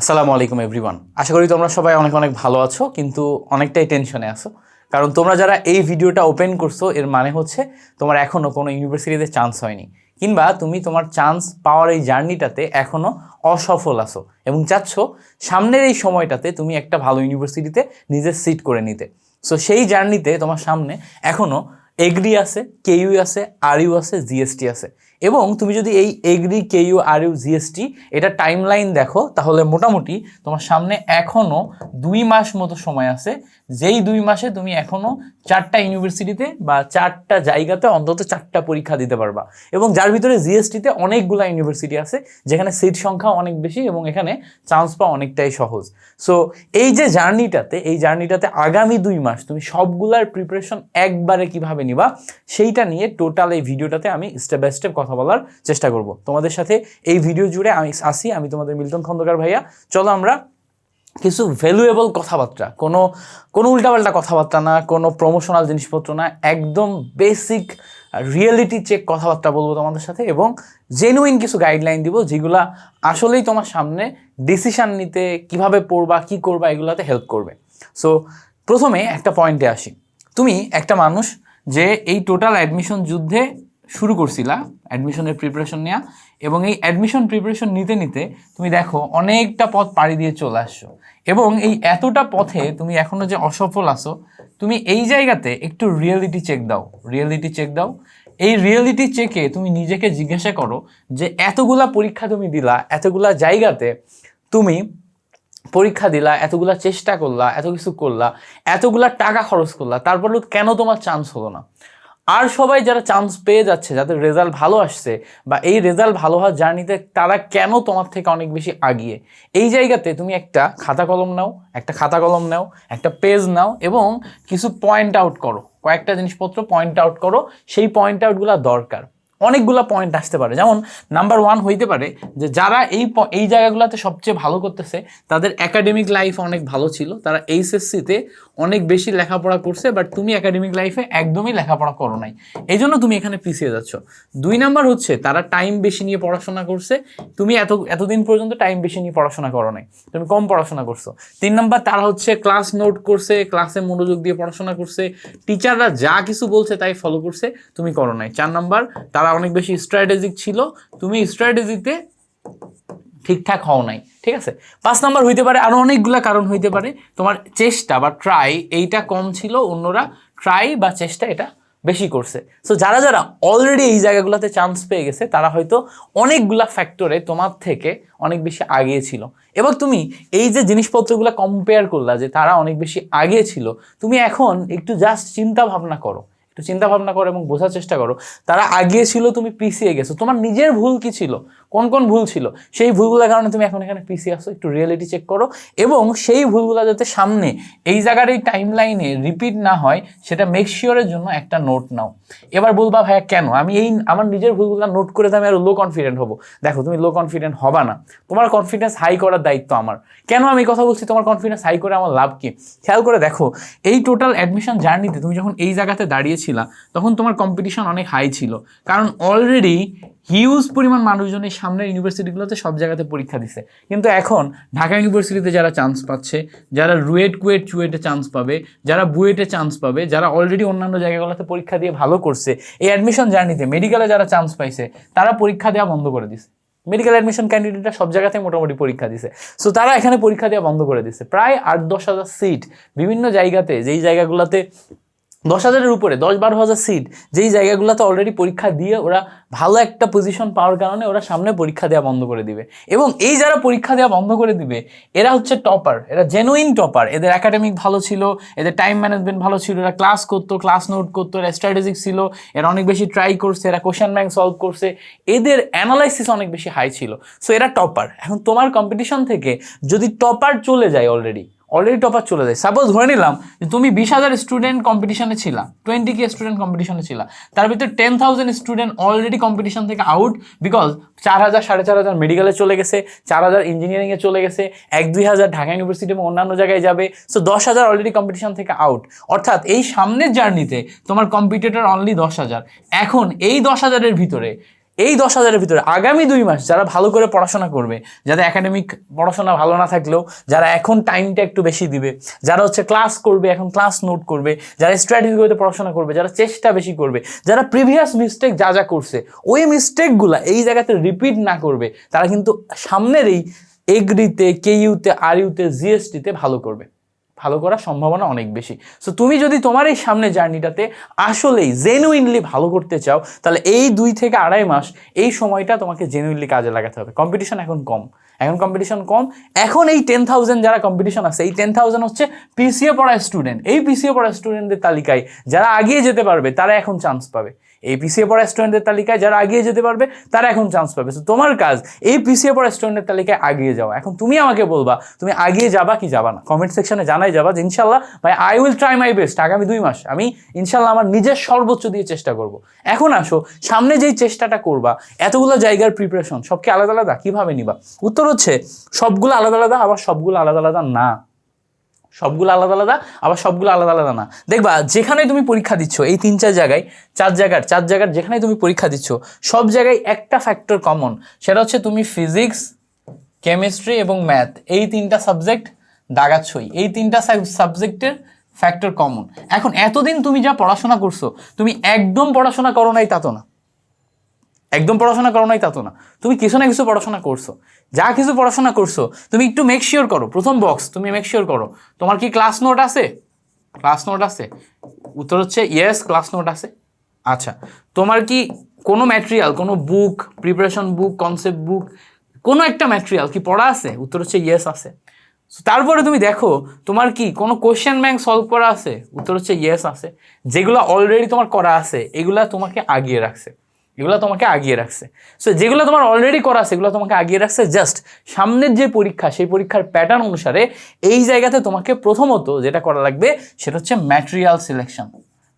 আসসালামু আলাইকুম এভরিওয়ান আশা করি তোমরা সবাই অনেক অনেক ভালো আছো, কিন্তু অনেকটাই টেনশনে আছো। কারণ তোমরা যারা এই ভিডিওটা ওপেন করছ, এর মানে হচ্ছে তোমার এখনও কোনো ইউনিভার্সিটিতে চান্স হয়নি, কিংবা তুমি তোমার চান্স পাওয়ার এই জার্নিটাতে এখনও অসফল আছো এবং চাচ্ছ সামনের এই সময়টাতে তুমি একটা ভালো ইউনিভার্সিটিতে নিজের সিট করে নিতে। সো সেই জার্নিতে তোমার সামনে এখনও এগ্রি আছে কেইউ আছে আরইউ আছে জিএসটি আছে। এবং তুমি যদি এই agri, KU R U GST, এটা টাইমলাইন দেখো, তাহলে মোটামুটি তোমার সামনে এখনও দুই মাস মতো সময় আছে। যেই দুই মাসে তুমি এখনও চারটা ইউনিভার্সিটিতে বা চারটা জায়গাতে অন্তত চারটা পরীক্ষা দিতে পারবা। এবং যার ভিতরে জিএসটিতে অনেকগুলো ইউনিভার্সিটি আছে, যেখানে সিট সংখ্যা অনেক বেশি এবং এখানে চান্স পাওয়া অনেকটাই সহজ। সো এই যে জার্নিটাতে, এই জার্নিটাতে আগামী দুই মাস তুমি সবগুলার প্রিপারেশন একবারে কীভাবে নিবা, সেইটা নিয়ে টোটাল এই ভিডিওটাতে আমি স্টেপ বাই স্টেপ কথা বলার চেষ্টা করব। তোমাদের সাথে এই ভিডিও জুড়ে আমি আসি, আমি তোমাদের মিল্টন খন্দকার ভাইয়া। চলো আমরা কিছু ভ্যালুয়েবল কথাবার্তা, কোনো কোনো উল্টাপাল্টা কথাবার্তা না, কোনো প্রমোশনাল জিনিসপত্র না, একদম বেসিক রিয়েলিটি চেক কথাবার্তা বলব তোমাদের সাথে এবং জেনুইন কিছু গাইডলাইন দিব যেগুলা আসলেই তোমার সামনে ডিসিশান নিতে, কীভাবে পড়বা, কি করবা, এগুলাতে হেল্প করবে। সো প্রথমে একটা পয়েন্টে আসি। তুমি একটা মানুষ যে এই টোটাল অ্যাডমিশন যুদ্ধে শুরু করছিলা অ্যাডমিশনের প্রিপারেশন নেওয়া এবং এই অ্যাডমিশন প্রিপারেশন নিতে নিতে তুমি দেখো অনেকটা পথ পাড়ি দিয়ে চলে আসছো। এবং এই এতটা পথে তুমি এখনও যে অসফল আছো, তুমি এই জায়গাতে একটু রিয়েলিটি চেক দাও রিয়েলিটি চেক দাও। এই রিয়েলিটি চেকে তুমি নিজেকে জিজ্ঞাসা করো যে এতগুলা পরীক্ষা তুমি দিলা, এতগুলা জায়গাতে তুমি পরীক্ষা দিলা, এতগুলা চেষ্টা করলা, এত কিছু করলা, এতগুলা টাকা খরচ করলা তারপরেও কেন তোমার চান্স হলো না? আর সবাই যারা চান্স পেয়ে যাচ্ছে, যাদের রেজাল্ট ভালো আসছে বা এই রেজাল্ট ভালো হওয়ার জার্নিতে তারা কেন তোমার থেকে অনেক বেশি আগিয়ে এই জায়গাতে তুমি একটা খাতা কলম নাও, একটা খাতা কলম নাও, একটা পেজ নাও এবং কিছু পয়েন্ট আউট করো। কয়েকটা জিনিসপত্র পয়েন্ট আউট করো, সেই পয়েন্ট আউটগুলো দরকার। অনেকগুলো পয়েন্ট আসতে পারে। যেমন নাম্বার ওয়ান হইতে পারে যে যারা এই এই জায়গাগুলোতে সবচেয়ে ভালো করতেছে, তাদের একাডেমিক লাইফ অনেক ভালো ছিল, তারা এইচএসসিতে অনেক বেশি লেখাপড়া করছে বাট তুমি একাডেমিক লাইফে একদমই লেখাপড়া করো নাই। এই জন্য তুমি এখানে পিছিয়ে যাচ্ছ। দুই নাম্বার হচ্ছে তারা টাইম বেশি নিয়ে পড়াশোনা করছে, তুমি এত, এতদিন পর্যন্ত টাইম বেশি নিয়ে পড়াশোনা করো নাই, তুমি কম পড়াশোনা করছ। তিন নাম্বার তারা হচ্ছে ক্লাস নোট করছে ক্লাসে মনোযোগ দিয়ে পড়াশোনা করছে টিচাররা যা কিছু বলছে তাই ফলো করছে, তুমি করো নাই। চার নাম্বার তারা অনেক বেশি স্ট্র্যাটেজিক ছিল, তুমি স্ট্র্যাটেজিতে ঠিকঠাক হও নাই, ঠিক আছে? পাঁচ নাম্বার হইতে পারে আরও অনেকগুলা কারণ হইতে পারে, তোমার চেষ্টা বা ট্রাই এইটা কম ছিল, অন্যরা ট্রাই বা চেষ্টা এটা বেশি করছে। সো যারা যারা অলরেডি এই জায়গাগুলোতে চান্স পেয়ে গেছে, তারা হয়তো অনেকগুলা ফ্যাক্টরে তোমার থেকে অনেক বেশি আগিয়ে ছিল। এবার তুমি এই যে জিনিসপত্রগুলো কম্পেয়ার করলা যে তারা অনেক বেশি আগে ছিল, তুমি এখন একটু জাস্ট চিন্তা ভাবনা করো একটু চিন্তা ভাবনা করো এবং বোঝার চেষ্টা করো। তারা আগিয়ে ছিল, তুমি পিছিয়ে গেছো। তোমার নিজের ভুল কি ছিল? কোন কোন ভুল ছিল? সেই ভুলগুলোর কারণে তুমি এখন এখানে পিছিয়ে আসো। একটু রিয়েলিটি চেক করো এবং সেই ভুলগুলো যাতে সামনে এই জায়গার এই টাইম লাইনে রিপিট না হয়, সেটা মেক শিওরের জন্য একটা নোট নাও। এবার বলবা, ভাইয়া, কেন? আমি এই, আমার নিজের ভুলগুলো নোট করে তো আমি আরও লো কনফিডেন্ট হব। দেখো, তুমি লো কনফিডেন্ট হবা না। তোমার কনফিডেন্স হাই করার দায়িত্ব আমার। কেন আমি কথা বলছি? তোমার কনফিডেন্স হাই করে আমার লাভ কি? খেয়াল করে দেখো, এই টোটাল অ্যাডমিশন জার্নিতে তুমি যখন এই জায়গাতে দাঁড়িয়েছিলা তখন তোমার কম্পিটিশন অনেক হাই ছিল। কারণ অলরেডি হিউজ পরিমাণ মানুষজনের এই সামনের ইউনিভার্সিটিগুলোতে সব জায়গাতে পরীক্ষা দিছে। কিন্তু এখন ঢাকা ইউনিভার্সিটিতে যারা চান্স পাচ্ছে, যারা রুয়েট কুয়েট চুয়েটে চান্স পাবে, যারা বুয়েটে চান্স পাবে, যারা অলরেডি অন্যান্য জায়গাগুলোতে পরীক্ষা দিয়ে ভালো করছে, এই অ্যাডমিশন জার্নিতে মেডিকেলে যারা চান্স পাইছে, তারা পরীক্ষা দেওয়া বন্ধ করে দিছে। মেডিকেল অ্যাডমিশন ক্যান্ডিডেটরা সব জায়গাতে মোটামুটি পরীক্ষা দিছে। সো তারা এখানে পরীক্ষা দেওয়া বন্ধ করে দিছে। প্রায় আট দশ হাজার সিট বিভিন্ন জায়গাতে, যেই জায়গাগুলোতে দশ হাজারের উপরে, দশ বারো হাজার সিট যেই জায়গাগুলোতে অলরেডি পরীক্ষা দিয়ে ওরা ভালো একটা পজিশন পাওয়ার কারণে ওরা সামনে পরীক্ষা দেওয়া বন্ধ করে দিবে। এবং এই যারা পরীক্ষা দেওয়া বন্ধ করে দিবে, এরা হচ্ছে টপার এরা জেনুইন টপার এদের একাডেমিক ভালো ছিল, এদের টাইম ম্যানেজমেন্ট ভালো ছিল, এরা ক্লাস করতো ক্লাস নোট করতো, এরা স্ট্র্যাটেজিক ছিল, এরা অনেক বেশি ট্রাই করছে, এরা কোশ্চেন ব্যাংক সলভ করছে, এদের অ্যানালাইসিস অনেক বেশি হাই ছিল। সো এরা টপার এখন তোমার কম্পিটিশন থেকে যদি টপার চলে যায় অলরেডি অলরেডি টপার চলে যায়। সাপোজ ধরে নিলাম যে তুমি বিশ হাজার স্টুডেন্ট কম্পিটিশনে ছিলা টোয়েন্টি কে স্টুডেন্ট কম্পিটিশনে ছিলা, তার ভিতরে ten thousand student already competition থেকে আউট বিকজ চার হাজার, সাড়ে চার হাজার মেডিকেলে চলে গেছে, চার হাজার ইঞ্জিনিয়ারিংয়ে চলে গেছে, এক দুই হাজার ঢাকা ইউনিভার্সিটি এবং অন্যান্য জায়গায় যাবে সো দশ হাজার অলরেডি কম্পিটিশন থেকে আউট অর্থাৎ এই সামনের জার্নিতে তোমার কম্পিটিটর অনলি দশ হাজার। এখন এই দশ হাজারের ভিতরে এই দশ হাজারের ভিতরে আগামী দুই মাস যারা ভালো করে পড়াশোনা করবে, যাদের একাডেমিক পড়াশোনা ভালো না থাকলেও, যারা এখন টাইমটা একটু বেশি দিবে, যারা হচ্ছে ক্লাস করবে, এখন ক্লাস নোট করবে, যারা স্ট্র্যাটেজিগুলোতে পড়াশোনা করবে, যারা চেষ্টা বেশি করবে, যারা প্রিভিয়াস মিস্টেক যা যা করছে, ওই মিস্টেকগুলো এই জায়গাতে রিপিট না করবে, তারা কিন্তু সামনের এই এগ্রিতে কেইউতে আর ইউতে জিএসটিতে ভালো করবে। ভালো করার সম্ভাবনা অনেক বেশি। সো তুমি যদি তোমার এই সামনে জার্নিটাতে আসলেই জেনুইনলি ভালো করতে চাও, তাহলে এই দুই থেকে আড়াই মাস এই সময়টা তোমাকে জেনুইনলি কাজে লাগাতে হবে। কম্পিটিশন এখন কম। এখন কম্পিটিশন কম। এখন এই টেন থাউজেন্ড যারা কম্পিটিশন আছে, এই টেন থাউজেন্ড হচ্ছে পিসিএ পড়া স্টুডেন্ট এই পিসিএ পড়া স্টুডেন্টদের তালিকায় যারা আগিয়ে যেতে পারবে, তারা এখন চান্স পাবে। এই পিসিএ পড়া স্টুডেন্টের তালিকায় যারা আগিয়ে যেতে পারবে তারা এখন চান্স পাবে। So, তোমার কাজ এই পিসিএ পড়া স্টুডেন্টের তালিকায় আগিয়ে যাওয়া। এখন তুমি আমাকে বলবা তুমি আগিয়ে যাবা কি যাবা না? কমেন্ট সেকশনে জানাই যাবা যে ইনশাল্লাহ ভাই I will try my best আগামী দুই মাস। আমি ইনশাল্লাহ আমার নিজের সর্বোচ্চ দিয়ে চেষ্টা করব। এখন আসো সামনে যেই চেষ্টাটা করবা এতগুলো জায়গার প্রিপারেশন সবকে আলাদা আলাদা কীভাবে নিবা? উত্তর হচ্ছে সবগুলো আলাদা আলাদা আবার সবগুলো আলাদা আলাদা না। সবগুলো আলাদা আলাদা, আবার সবগুলো আলাদা আলাদা না। দেখবা, যেখানে তুমি পরীক্ষা দিচ্ছ, এই তিন চার জায়গায়, চার জায়গার চার জায়গার যেখানে তুমি পরীক্ষা দিচ্ছ, সব জায়গায় একটা ফ্যাক্টর কমন সেটা হচ্ছে তুমি ফিজিক্স কেমিস্ট্রি এবং ম্যাথ এই তিনটা সাবজেক্ট দাগাচ্ছই। এই তিনটা সাবজেক্টের ফ্যাক্টর কমন এখন এতদিন তুমি যা পড়াশোনা করছ, তুমি একদম পড়াশোনা করো নাই তা তো না। একদম পড়াশোনা করো নাই তা তো না। তুমি কিছু না কিছু পড়াশোনা করছ। যা কিছু পড়াশোনা করছ, তুমি একটু মেক শিওর করো। প্রথম বক্স তুমি মেক শিওর করো। তোমার কি ক্লাস নোট আছে? ক্লাস নোট আছে। উত্তর হচ্ছে ইয়েস ক্লাস নোট আছে। আচ্ছা তোমার কি কোনো ম্যাটেরিয়াল কোনো বুক প্রিপারেশন বুক কনসেপ্ট বুক কোনো একটা ম্যাটেরিয়াল কি পড়া আছে? উত্তর হচ্ছে ইয়েস আছে। তারপরে তুমি দেখো, তোমার কি কোনো কোয়েশ্চেন ব্যাংক সলভ করা আছে? উত্তর হচ্ছে ইয়েস আছে। যেগুলো অলরেডি তোমার করা আছে, এগুলা তোমাকে আগিয়ে রাখছে। এগুলো তোমাকে আগিয়ে রাখছে। সো যেগুলো তোমার অলরেডি করা আছে, এগুলো তোমাকে আগিয়ে রাখছে জাস্ট সামনের যে পরীক্ষা, সেই পরীক্ষার প্যাটার্ন অনুসারে এই জায়গাতে তোমাকে প্রথমত যেটা করা লাগবে, সেটা হচ্ছে material selection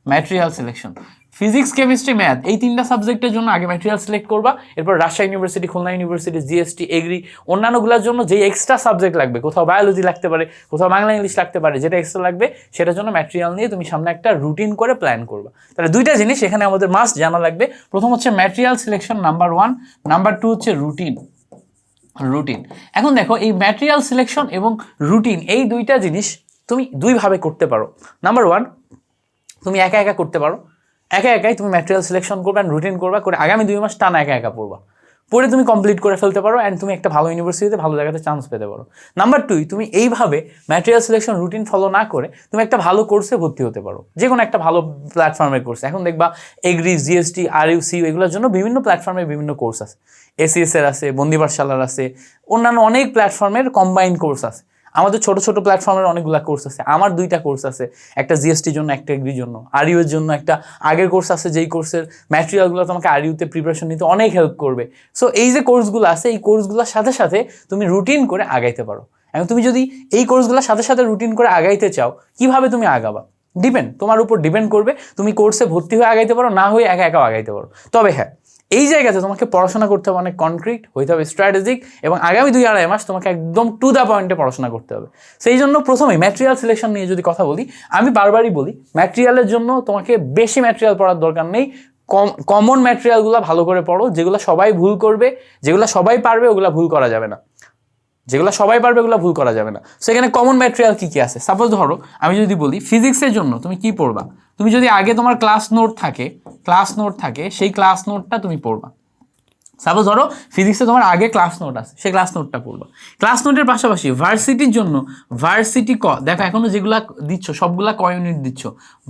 material selection physics chemistry math এই তিনটা সাবজেক্টের জন্য আগে ম্যাটেরিয়াল সিলেক্ট করবা, এরপর Rajshahi university Khulna university GST agri অন্যান্যগুলোর জন্য যেই এক্সট্রা সাবজেক্ট লাগবে, কোথাও বায়োলজি লাগতে পারে, কোথাও বাংলা ইংলিশ লাগতে পারে, যেটা এক্সট্রা লাগবে, সেটার জন্য ম্যাটেরিয়াল নিয়ে তুমি সামনে একটা রুটিন করে প্ল্যান করবা। তাহলে দুইটা জিনিস এখানে আমাদের মাস্ট জানা লাগবে। প্রথম হচ্ছে material selection number one number two হচ্ছে রুটিন রুটিন এখন দেখো, এই ম্যাটেরিয়াল সিলেকশন এবং রুটিন এই দুইটা জিনিস তুমি দুইভাবে করতে পারো। নাম্বার ওয়ান তুমি একা একা করতে পারো। একা একাই তুমি ম্যাটেরিয়াল সিলেকশন করবে অ্যান্ড রুটিন করবা করে আগামী দুই মাস টানা একা একা পড়বা। পড়ে তুমি কমপ্লিট করে ফেলতে পারো অ্যান্ড তুমি একটা ভালো ইউনিভার্সিটিতে ভালো জায়গাতে চান্স পেতে পারো। নাম্বার টুই তুমি এইভাবে ম্যাটেরিয়াল সিলেকশন রুটিন ফলো না করে তুমি একটা ভালো কোর্সে ভর্তি হতে পারো। যে কোনো একটা ভালো প্ল্যাটফর্মের কোর্স এখন দেখবা agri GST R U C এগুলোর জন্য বিভিন্ন প্ল্যাটফর্মে বিভিন্ন কোর্স আছে। এসিএস এর আছে বন্দিপাঠশালার আছে, অন্যান্য অনেক প্ল্যাটফর্মের কম্বাইন্ড কোর্স আছে। আমাদের ছোট ছোট প্ল্যাটফর্মের অনেকগুলো কোর্স আছে। আমার দুইটা কোর্স আছে। একটা জিএসটির জন্য, একটা এগ্রির জন্য। আরইউ এর জন্য একটা। আগের কোর্স আছে যেই কোর্সের ম্যাটেরিয়ালগুলো তোমাকে আরইউতে প্রিপারেশন নিতে অনেক হেল্প করবে। সো এই যে কোর্সগুলো আছে, এই কোর্সগুলোর সাথে সাথে তুমি রুটিন করে আগাইতে পারো। এবং তুমি যদি এই কোর্সগুলোর সাথে সাথে রুটিন করে আগাইতে চাও, কীভাবে তুমি আগাবা? ডিপেন্ড তোমার উপর ডিপেন্ড করবে। তুমি কোর্সে ভর্তি হয়ে আগাইতে পারো, না হয়ে একা একাও আগাইতে পারো। তবে হ্যাঁ এই জায়গাতে তোমাকে পড়াশোনা করতে হবে অনেক কনক্রিট হইতে হবে স্ট্র্যাটেজিক এবং আগামী দুই আড়াই মাস তোমাকে একদম টু দ্য পয়েন্টে পড়াশোনা করতে হবে। সেই জন্য প্রথমে ম্যাটেরিয়াল সিলেকশন নিয়ে যদি কথা বলি, আমি বারবারই বলি ম্যাটেরিয়ালের জন্য তোমাকে বেশি ম্যাটেরিয়াল পড়ার দরকার নেই। কম কমন ম্যাটেরিয়ালগুলো ভালো করে পড়ো, যেগুলো সবাই ভুল করবে, যেগুলো সবাই পারবে, ওগুলো ভুল করা যাবে না। যেগুলো সবাই পারবে, ওগুলো ভুল করা যাবে না। সেখানে কমন ম্যাটেরিয়াল কী কী আছে? সাপোজ ধরো, আমি যদি বলি ফিজিক্সের জন্য তুমি কি পড়বা? তুমি যদি আগে তোমার ক্লাস নোট থাকে ক্লাস নোট থাকে, সেই ক্লাস নোটটা তুমি পড়বা। সাপোজ ধরো ফিজিক্সে তোমার আগে ক্লাস নোট আছে, সেই ক্লাস নোটটা পড়বা। ক্লাস নোটের পাশাপাশি ভার্সিটির জন্য ভার্সিটি ক, দেখো এখনও যেগুলা দিচ্ছ, সবগুলা ক ইউনিট দিচ্ছ।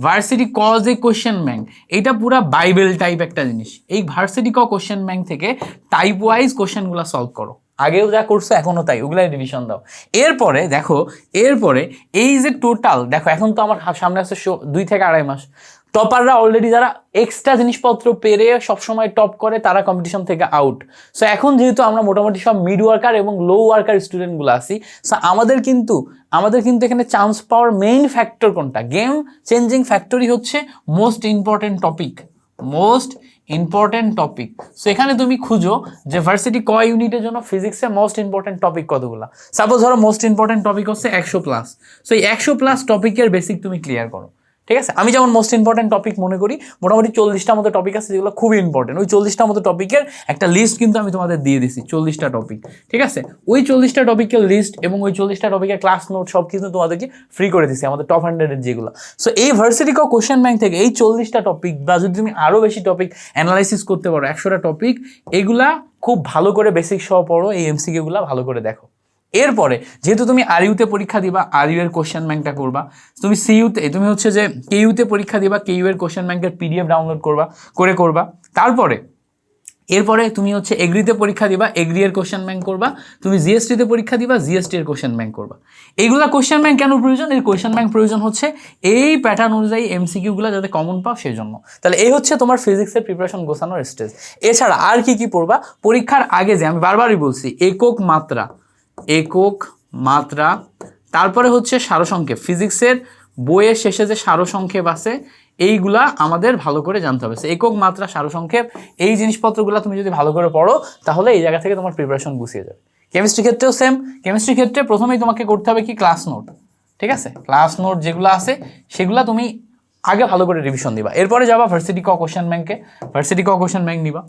ভার্সিটি ক যে কোশ্চেন ব্যাংক এইটা পুরা বাইবেল টাইপ একটা জিনিস। এই ভার্সিটি ক কোশ্চেন ব্যাংক থেকে টাইপ ওয়াইজ কোশ্চেনগুলো সলভ করো। আগেও যা করছ এখনও তাই, ওগুলাই রিভিশন দাও। এরপরে, দেখো, এরপরে এই যে টোটাল দেখো, এখন তো আমার সামনে আছে দুই থেকে আড়াই মাস। টপাররা অলরেডি যারা এক্সট্রা জিনিসপত্র পেরে সবসময় টপ করে, তারা কম্পিটিশন থেকে আউট সো এখন যেহেতু আমরা মোটামুটি সব মিড ওয়ার্কার এবং লো ওয়ার্কার স্টুডেন্টগুলো আছি সো আমাদের কিন্তু আমাদের কিন্তু এখানে চান্স পাওয়ার মেইন ফ্যাক্টর কোনটা? গেম চেঞ্জিং ফ্যাক্টরই হচ্ছে most important topic most important topic so এখানে তুমি খুঁজো যে ভার্সিটি ক ইউনিটের জন্য ফিজিক্সে মোস্ট ইম্পর্টেন্ট টপিক কতগুলো? সাপোজ ধরো মোস্ট ইম্পর্টেন্ট টপিক হচ্ছে একশো প্লাস সো এই একশো প্লাস টপিকের বেসিক তুমি ক্লিয়ার করো। ঠিক আছে? আমি যেমন মোস্ট ইম্পর্টেন্ট টপিক মনে করি, মোটামুটি চল্লিশটা মতো টপিক আছে যেগুলো খুবই ইম্পর্টেন্ট ওই চল্লিশটা মতো টপিকের একটা লিস্ট কিন্তু আমি তোমাদের দিয়ে দিছি, চল্লিশটা টপিক ঠিক আছে? ওই চল্লিশটা টপিকের লিস্ট এবং ওই চল্লিশটা টপিকের ক্লাস নোট সব কিন্তু তোমাদেরকে ফ্রি করে দিছি, আমাদের টপ হান্ড্রেডের যেগুলো। সো এই ভার্সিটি ক কোশ্চেন ব্যাংক থেকে এই চল্লিশটা টপিক বা যদি তুমি আরও বেশি টপিক অ্যানালাইসিস করতে পারো, একশোটা টপিক এগুলা খুব ভালো করে বেসিক সহ পড়ো, এই এমসিকিউগুলো ভালো করে দেখো। এরপরে, যেহেতু তুমি আর ইউতে পরীক্ষা দিবা আর ইউ এর কোশ্চেন ব্যাংকটা করবা, তুমি সিইউতে তুমি হচ্ছে যে কে ইউতে পরীক্ষা দিবা কে ইউ এর কোশ্চেন ব্যাংকের পিডিএফ ডাউনলোড করবা, করে করবা। তারপরে, এরপরে তুমি হচ্ছে এগ্রিতে পরীক্ষা দিবা এগ্রি এর কোশ্চেন ব্যাংক করবা, তুমি জিএসটিতে পরীক্ষা দিবা জিএসটি এর কোশ্চেন ব্যাংক করবা। এইগুলা কোশ্চেন ব্যাংক কেন প্রয়োজন? এই কোশ্চেন ব্যাংক প্রয়োজন হচ্ছে এই প্যাটার্ন অনুযায়ী এমসিকিউগুলো যাতে কমন পাও সেই জন্য তাহলে এই হচ্ছে তোমার ফিজিক্সের প্রিপারেশন গোছানোর স্টেজ এছাড়া আর কি কি পড়বা? পরীক্ষার আগে যে, আমি বারবারই বলছি, একক মাত্রা। একক মাত্রা। তারপরে হচ্ছে সারসংক্ষেপ। ফিজিক্সের বইয়ের শেষে যে সারসংক্ষেপ আছে, এইগুলা আমাদের ভালো করে জানতে হবে। একক মাত্রা, সারসংক্ষেপ, এই জিনিসপত্রগুলো তুমি যদি ভালো করে পড়ো, তাহলে এই জায়গা থেকে তোমার প্রিপারেশন গুছিয়ে যাবে। কেমিস্ট্রি ক্ষেত্রেও সেম কেমিস্ট্রি ক্ষেত্রে প্রথমেই তোমাকে করতে হবে কি? ক্লাস নোট ঠিক আছে? ক্লাস নোট যেগুলো আছে, সেগুলো তুমি আগে ভালো করে রিভিশন দিবা। এরপরে যাবা ভার্সিটি ক কোশ্চেন ব্যাংকে ভার্সিটি ক কোশ্চেন ব্যাংক নিবা।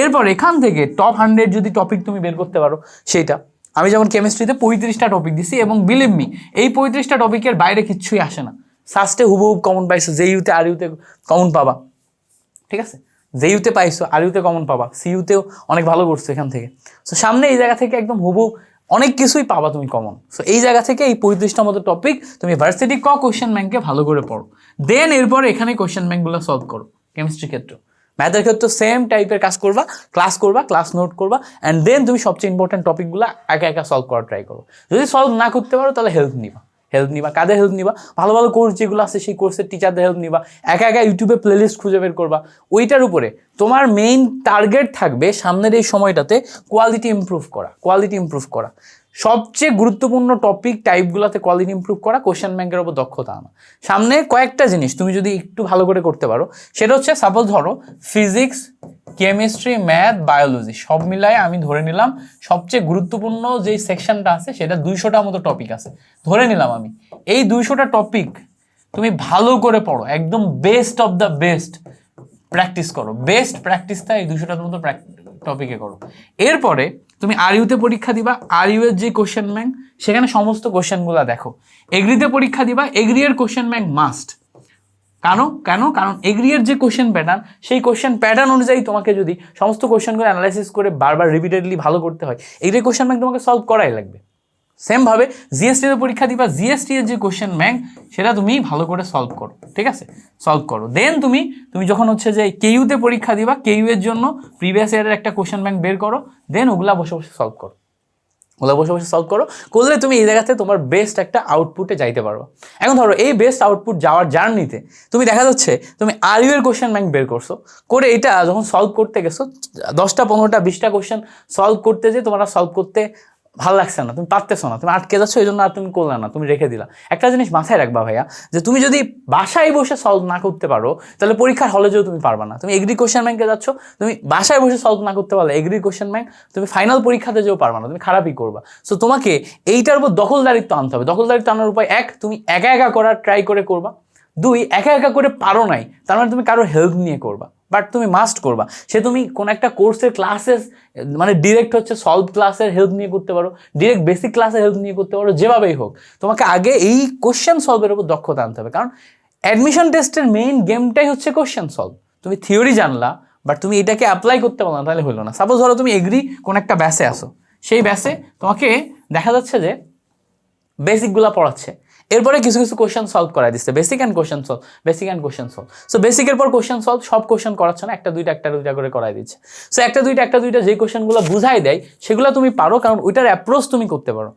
এরপর এখান থেকে টপ হান্ড্রেড যদি টপিক তুমি বের করতে পারো, সেইটা। আমি যেমন কেমিস্ট্রিতে পঁয়ত্রিশটা টপিক দিছি এবং বিলিভ মি এই পঁয়ত্রিশটা টপিকের বাইরে কিচ্ছুই আসে না। সাস্টে হুবহুব কমন পাইছো যে ইউতে আর ইউতে কমন পাবা। ঠিক আছে? যে ইউতে পাইছো আর ইউতে কমন পাবা। সি ইউতেও অনেক ভালো করছ এখান থেকে। সো সামনে এই জায়গা থেকে একদম হুবহুব অনেক কিছুই পাবা তুমি কমন সো এই জায়গা থেকে এই পঁয়ত্রিশটা মতো টপিক তুমি ভার্সিটি ক কোশ্চেন ব্যাংকে ভালো করে পড়ো। দেন এরপর এখানে কোয়েশ্চেন ব্যাংকগুলো সলভ করো কেমিস্ট্রি ক্ষেত্রে। ম্যাথের ক্ষেত্রে সেম টাইপের কাজ করবা ক্লাস করবা ক্লাস নোট করবা অ্যান্ড দেন তুমি সবচেয়ে ইম্পর্টেন্ট টপিকগুলো একা একা সলভ করার ট্রাই করো। যদি সলভ না করতে পারো, তাহলে হেল্প নিবা। হেল্প নিবা, কাদের হেল্প নিবা? ভালো ভালো কোর্স যেগুলো আছে, সেই কোর্সের টিচারদের হেল্প নিবা। একা একা ইউটিউবে প্লেলিস্ট খুঁজে বের করবা। ওইটার উপরে তোমার মেইন টার্গেট থাকবে সামনের এই সময়টাতে কোয়ালিটি ইমপ্রুভ করা কোয়ালিটি ইমপ্রুভ করা। সবচেয়ে গুরুত্বপূর্ণ টপিক টাইপগুলোতে কোয়ালিটি ইম্প্রুভ করা কোশ্চেন ব্যাংকের উপর দক্ষতা আনা। সামনে কয়েকটা জিনিস তুমি যদি একটু ভালো করে করতে পারো, সেটা হচ্ছে সাপোজ ধরো ফিজিক্স কেমিস্ট্রি ম্যাথ বায়োলজি সব মিলায় আমি ধরে নিলাম সবচেয়ে গুরুত্বপূর্ণ যেই সেকশনটা আছে সেটা দুইশোটা মতো টপিক আছে। ধরে নিলাম আমি, এই দুইশোটা টপিক তুমি ভালো করে পড়ো, একদম best of the best practice করো। বেস্ট প্র্যাকটিসটা এই দুশোটার মতো টপিকে করো। এরপরে তুমি আর ইউতে পরীক্ষা দিবা আর ইউ এর যে কোশ্চেন ব্যাংক সেখানে সমস্ত কোশ্চেনগুলো দেখো। এগ্রিতে পরীক্ষা দিবা এগ্রি এর কোশ্চেন ব্যাংক মাস্ট কেন? কেন? কারণ এগ্রিয়ের যে কোশ্চেন প্যাটার্ন সেই কোশ্চেন প্যাটার্ন অনুযায়ী তোমাকে যদি সমস্ত কোশ্চেনগুলো অ্যানালাইসিস করে বারবার রিপিটেডলি ভালো করতে হয় এগ্রি কোশ্চেন ব্যাংক তোমাকে সলভ করাই লাগবে। সেমভাবে জিএসটিতে পরীক্ষা দিবা জিএসটি এর যে কোশ্চেন ব্যাংক সেটা তুমি ভালো করে সলভ করো, ঠিক আছে? সলভ করো। দেন তুমি তুমি যখন হচ্ছে যে কেইউতে পরীক্ষা দিবা কেইউ এর জন্য প্রিভিয়াস ইয়ারের একটা কোশ্চেন ব্যাংক বের করো দেন ওগুলা বসে বসে সলভ করো। ওগুলো বসে বসে সলভ করো, করলে তুমি এই জায়গাতে তোমার বেস্ট একটা আউটপুটে যাইতে পারো এখন ধরো, এই বেস্ট আউটপুট যাওয়ার জার্নিতে তুমি দেখা যাচ্ছে, তুমি আর ইউ এর কোশ্চেন ব্যাংক বের করছ, করে এটা যখন সলভ করতে গেছো, দশটা, পনেরোটা, বিশটা কোশ্চেন সলভ করতে যে তোমার সলভ করতে ভালো লাগছে না, তুমি পারতেছো না, তুমি আটকে যাচ্ছ এই জন্য আর তুমি করলে না, তুমি রেখে দিলা। একটা জিনিস মাথায় রাখবা ভাইয়া, যে তুমি যদি বাসায় বসে সলভ না করতে পারো, তাহলে পরীক্ষার হলে যেও তুমি পারবা না। তুমি এগ্রি কোশ্চেন ব্যাংকে যাচ্ছ, তুমি বাসায় বসে সলভ না করতে পারলে এগ্রি কোশ্চেন ব্যাংক তুমি ফাইনাল পরীক্ষাতে যেও পারবা না, তুমি খারাপই করবা। সো তোমাকে এইটার উপর দখলদারিত্ব আনতে হবে। দখলদারিত্ব আনার উপায় এক, তুমি একা একা করার ট্রাই করে করবা। দুই, একা একা করে পারো নাই, তার মানে তুমি কারোর হেল্প নিয়ে করবা। বাট তুমি মাস্ট করবা। সে তুমি কোন একটা কোর্সের ক্লাসের মানে ডিরেক্ট হচ্ছে সলভ ক্লাসের হেল্প নিয়ে করতে পারো ডিরেক্ট বেসিক ক্লাসের হেল্প নিয়ে করতে পারো, যেভাবেই হোক। তোমাকে আগে এই কোশ্চেন সলভের উপর দক্ষতা আনতে হবে। কারণ অ্যাডমিশন টেস্টের মেইন গেমটাই হচ্ছে কোশ্চেন সলভ তুমি থিওরি জানলা বাট তুমি এটাকে অ্যাপ্লাই করতে পারো না, তাহলে হলো না। সাপোজ ধরো তুমি এগ্রি কোনো একটা ব্যাসে আসো সেই ব্যাসে তোমাকে দেখা যাচ্ছে যে বেসিকগুলো পড়াচ্ছে। এরপরে কিছু কিছু কোশ্চেন সলভ করাই দিচ্ছে। Basic and question solve basic and question solve so বেসিকের পর কোশ্চেন সলভ সব কোশ্চেন করাচ্ছে না, একটা দুইটা একটা দুইটা করে করাই দিচ্ছে। সো একটা দুইটা একটা দুইটা যে কোশ্চেনগুলো বুঝাই দেয়, সেগুলো তুমি পারো, কারণ ওইটার অ্যাপ্রোচ তুমি করতে পারো।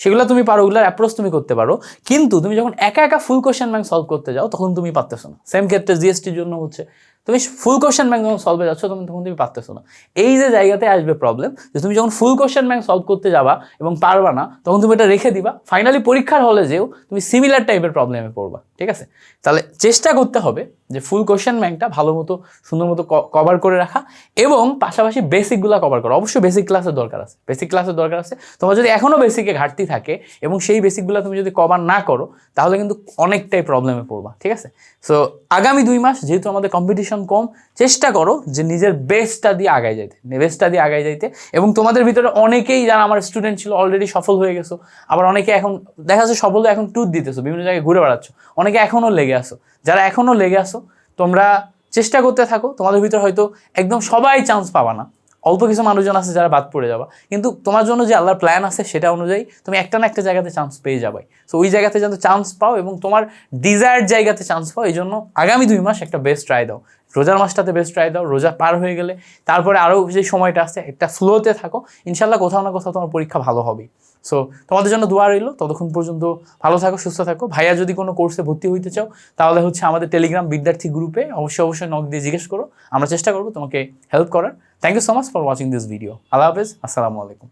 সেগুলো তুমি পারো ওগুলোর অ্যাপ্রোচ তুমি করতে পারো। কিন্তু তুমি যখন একা একা ফুল কোশ্চেন ব্যাংক সলভ করতে যাও, তখন তুমি পারতেছো না। সেম ক্ষেত্রে জিএসটির জন্য হচ্ছে। তুমি ফুল কোশ্চেন ব্যাংক যখন সলভে যাচ্ছ, তখন তখন তুমি পারতেছো না। এই যে জায়গাতে আসবে প্রবলেম যে তুমি যখন ফুল কোশ্চেন ব্যাংক সলভ করতে যাবা এবং পারবা না, তখন তুমি এটা রেখে দিবা। ফাইনালি পরীক্ষার হলে যেও তুমি সিমিলার টাইপের প্রবলেমে পড়বা, ঠিক আছে? তাহলে চেষ্টা করতে হবে যে ফুল কোশ্চেন ব্যাংকটা ভালো মতো, সুন্দর মতো কভার করে রাখা এবং পাশাপাশি বেসিকগুলো কভার করা। অবশ্যই বেসিক ক্লাসের দরকার আছে। বেসিক ক্লাসের দরকার আছে। তোমার যদি এখনও বেসিকে ঘাটতি থাকে এবং সেই বেসিকগুলো তুমি যদি কভার না করো, তাহলে কিন্তু অনেকটাই প্রবলেমে পড়বা, ঠিক আছে? সো আগামী দুই মাস যেহেতু আমাদের কম্পিটিশন কম। চেষ্টা করো যে নিজের বেস্টটা দিয়ে আগায় যাইতে বেস্টটা দিয়ে আগায় যাইতে। এবং তোমাদের ভিতরে অনেকেই যারা আমার স্টুডেন্ট ছিল অলরেডি সফল হয়ে গেছো, আবার অনেকে এখন দেখা যাচ্ছে সফল এখন ট্যুর দিতেছো, বিভিন্ন জায়গায় ঘুরে বেড়াচ্ছ, অনেকে এখনও লেগে আসো যারা এখনও লেগে আসো তোমরা চেষ্টা করতে থাকো, তোমাদের ভিতরে হয়তো একদম সবাই চান্স পাবা না। অল্প কিছু মানুষজন আছে যারা বাদ পড়ে যাবা। কিন্তু তোমার জন্য যে আল্লাহর প্ল্যান আছে সেটা অনুযায়ী তুমি একটা না একটা জায়গাতে চান্স পেয়ে যাবে সো ওই জায়গাতে যেন চান্স পাও এবং তোমার ডিজায়ার্ড জায়গাতে চান্স পাও এই জন্য আগামী দুই মাস একটা বেস্ট ট্রাই দাও। রোজার মাসটাতে বেস্ট ট্রাই দাও, রোজা পার হয়ে গেলে তারপরে আরও যে সময়টা আছে, একটা ফ্লোতে থাকো ইনশাল্লাহ কোথাও না কোথাও তোমার পরীক্ষা ভালো হবে। সো তোমাদের জন্য দোয়া রইল, ততক্ষণ পর্যন্ত ভালো থাকো, সুস্থ থাকো। ভাইয়া যদি কোনো কোর্সে ভর্তি হইতে চাও, তাহলে হচ্ছে আমাদের টেলিগ্রাম বিদ্যার্থী গ্রুপে অবশ্যই অবশ্যই নক দিয়ে জিজ্ঞেস করো। আমরা চেষ্টা করব তোমাকে হেল্প করার। Thank you so much for watching this video আল্লাহ হাফেজ, আসসালামু আলাইকুম।